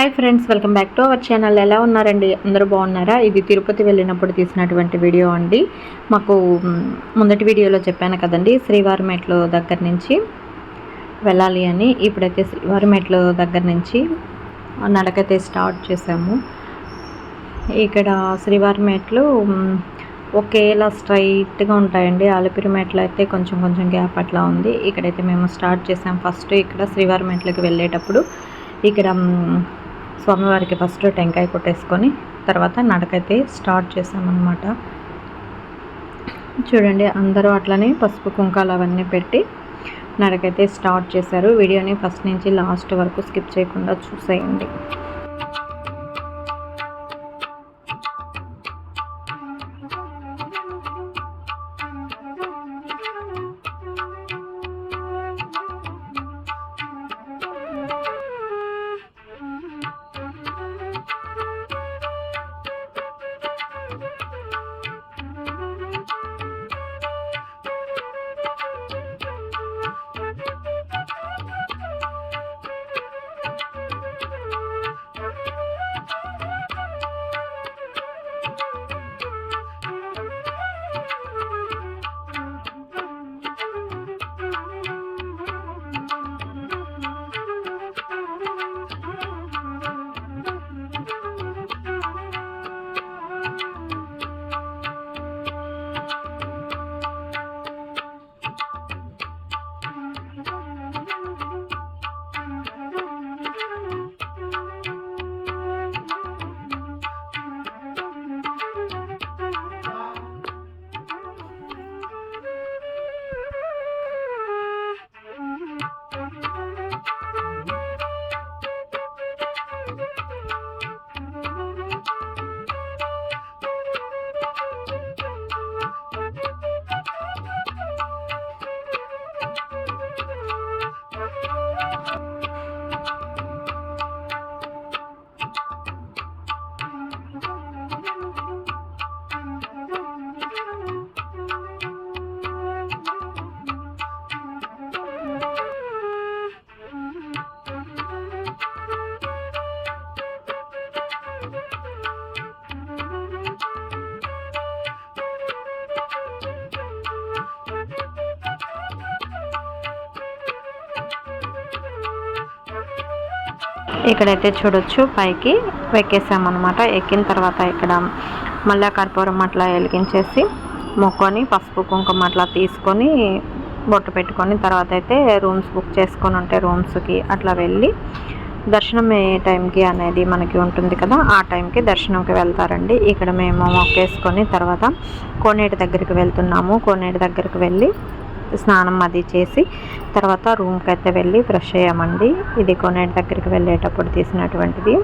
Hi friends welcome back to our channel ఎలా ఉన్నారండి? అందరూ బాగున్నారా? ఇది తిరుపతి వెళ్ళినప్పుడు తీసినటువంటి వీడియో అండి. మాకు ముందటి వీడియోలో చెప్పాను కదండి శ్రీవారిమేట్ల దగ్గర నుంచి వెళ్ళాలి అని. ఇప్పుడైతే శ్రీవారిమేట్ల దగ్గర నుంచి నడకైతే స్టార్ట్ చేసాము ఇక్కడ శ్రీవారిమేట్లు ఒకేలా స్ట్రైట్గా ఉంటాయండి. అలిపిరి అయితే కొంచెం కొంచెం గ్యాప్ అట్లా ఉంది. ఇక్కడైతే మేము స్టార్ట్ చేసాం ఫస్ట్ ఇక్కడ శ్రీవారిమేట్లకు వెళ్ళేటప్పుడు ఇక్కడ స్వామివారికి ఫస్ట్ టెంకాయ కొట్టేసుకొని తర్వాత నడకైతే స్టార్ట్ చేసామన్నమాట చూడండి అందరూ అట్లనే పసుపు కుంకాలు అవన్నీ పెట్టి నడకైతే స్టార్ట్ చేశారు. వీడియోని ఫస్ట్ నుంచి లాస్ట్ వరకు స్కిప్ చేయకుండా చూసేయండి. ఇక్కడైతే చూడొచ్చు పైకి ఎక్కేసామన్నమాట ఎక్కిన తర్వాత ఇక్కడ మళ్ళీ కర్పూరం అట్లా వెలిగించేసి మొక్కొని పసుపు కుంకుమ అట్లా తీసుకొని బొట్టు పెట్టుకొని తర్వాత అయితే రూమ్స్ బుక్ చేసుకొని ఉంటే రూమ్స్కి అట్లా వెళ్ళి దర్శనం ఏ టైంకి అనేది మనకి ఉంటుంది కదా ఆ టైంకి దర్శనంకి వెళ్తారండి. ఇక్కడ మేము మొక్కేసుకొని తర్వాత కోనేటి దగ్గరికి వెళ్తున్నాము. కోనేటి దగ్గరికి వెళ్ళి స్నానం అది చేసి తర్వాత రూమ్కి అయితే వెళ్ళి ఫ్రెష్ అయ్యామండి ఇది కొనేటి దగ్గరికి వెళ్ళేటప్పుడు తీసినటువంటిది.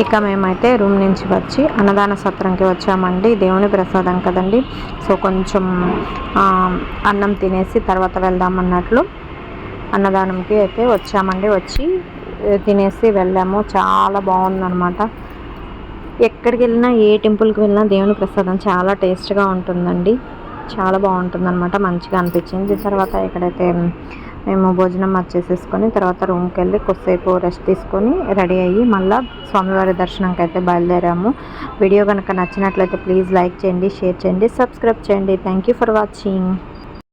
ఇక మేమైతే రూమ్ నుంచి వచ్చి అన్నదాన సత్రంకి వచ్చామండి. దేవుని ప్రసాదం కదండి. సో కొంచెం అన్నం తినేసి తర్వాత వెళ్దామన్నట్లు అన్నదానంకి అయితే వచ్చామండి. వచ్చి తినేసి వెళ్ళాము. చాలా బాగుందన్నమాట. ఎక్కడికి వెళ్ళినా ఏ టెంపుల్కి వెళ్ళినా దేవుని ప్రసాదం చాలా టేస్ట్గా ఉంటుందండి. చాలా బాగుంటుందన్నమాట. మంచిగా అనిపించింది. తర్వాత ఇక్కడైతే మేము భోజనం చేసేసుకొని తర్వాత రూమ్కి వెళ్ళి కొద్దిసేపు రెస్ట్ తీసుకొని రెడీ అయ్యి మళ్ళీ స్వామివారి దర్శనంకి అయితే బయలుదేరాము. వీడియో కనుక నచ్చినట్లయితే ప్లీజ్ లైక్ చేయండి షేర్ చేయండి సబ్స్క్రైబ్ చేయండి. Thank you for watching